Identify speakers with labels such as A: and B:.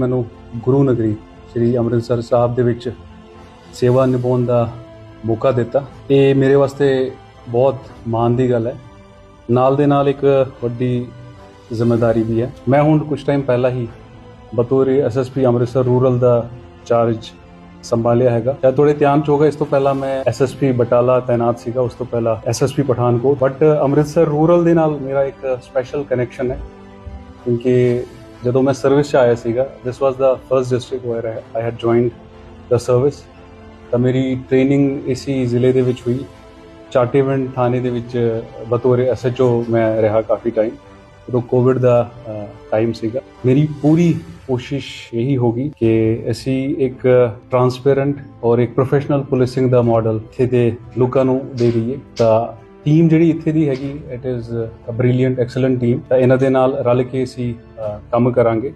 A: ਮੈਨੂੰ ਗੁਰੂ ਨਗਰੀ ਸ੍ਰੀ ਅੰਮ੍ਰਿਤਸਰ ਸਾਹਿਬ ਦੇ ਵਿੱਚ ਸੇਵਾ ਨਿਭਾਉਣ ਦਾ ਮੌਕਾ ਦਿੱਤਾ। ਇਹ ਮੇਰੇ ਵਾਸਤੇ ਬਹੁਤ ਮਾਣ ਦੀ ਗੱਲ ਹੈ। ਨਾਲ ਦੇ ਨਾਲ ਇੱਕ ਵੱਡੀ ਜ਼ਿੰਮੇਵਾਰੀ ਵੀ ਹੈ। ਮੈਂ ਹੁਣ ਕੁਝ ਟਾਈਮ ਪਹਿਲਾਂ ਹੀ ਬਤੌਰ ਐਸਐਸਪੀ ਅੰਮ੍ਰਿਤਸਰ ਰੂਰਲ ਦਾ ਚਾਰਜ ਸੰਭਾਲਿਆ ਹੈਗਾ। ਜਾਂ ਥੋੜੇ ਧਿਆਨ ਚ ਹੋਗਾ ਇਸ ਤੋਂ ਪਹਿਲਾਂ ਮੈਂ ਐਸਐਸਪੀ ਬਟਾਲਾ ਤਾਇਨਾਤ ਸੀਗਾ, ਉਸ ਤੋਂ ਪਹਿਲਾਂ SSP Pathankot. But Amritsar rural ਦੇ ਨਾਲ ਮੇਰਾ ਇੱਕ ਸਪੈਸ਼ਲ ਕਨੈਕਸ਼ਨ ਹੈ। ਕਿਉਂਕਿ ਜਦੋਂ ਮੈਂ ਸਰਵਿਸ 'ਚ ਆਇਆ ਸੀਗਾ this was the first district where I had joined the service ਤਾਂ ਮੇਰੀ ਟ੍ਰੇਨਿੰਗ ਇਸੀ ਜ਼ਿਲ੍ਹੇ ਦੇ ਵਿੱਚ ਹੋਈ। ਚਾਟੀਵਿੰਡ ਥਾਣੇ ਦੇ ਵਿੱਚ ਬਤੌਰ ਐਸਐਚਓ ਮੈਂ ਰਿਹਾ ਕਾਫੀ ਟਾਈਮ ਉਦੋਂ ਕੋਵਿਡ ਦਾ ਟਾਈਮ ਸੀਗਾ। ਮੇਰੀ ਪੂਰੀ ਕੋਸ਼ਿਸ਼ ਇਹੀ ਹੋਗੀ ਕਿ ਅਸੀਂ ਇੱਕ ਟਰਾਂਸਪੇਰੈਂਟ ਔਰ ਇੱਕ ਪ੍ਰੋਫੈਸ਼ਨਲ ਪੁਲਿਸਿੰਗ ਦਾ ਮਾਡਲ ਇੱਥੇ ਦੇ ਲੋਕਾਂ ਨੂੰ ਦੇ ਦਈਏ। ਤਾਂ ਟੀਮ ਜਿਹੜੀ ਇੱਥੇ ਦੀ ਹੈਗੀ it is a brilliant excellent team ਤਾਂ ਇਹਨਾਂ ਦੇ ਨਾਲ ਰਲ ਕੇ ਅਸੀਂ ਕੰਮ ਕਰਾਂਗੇ।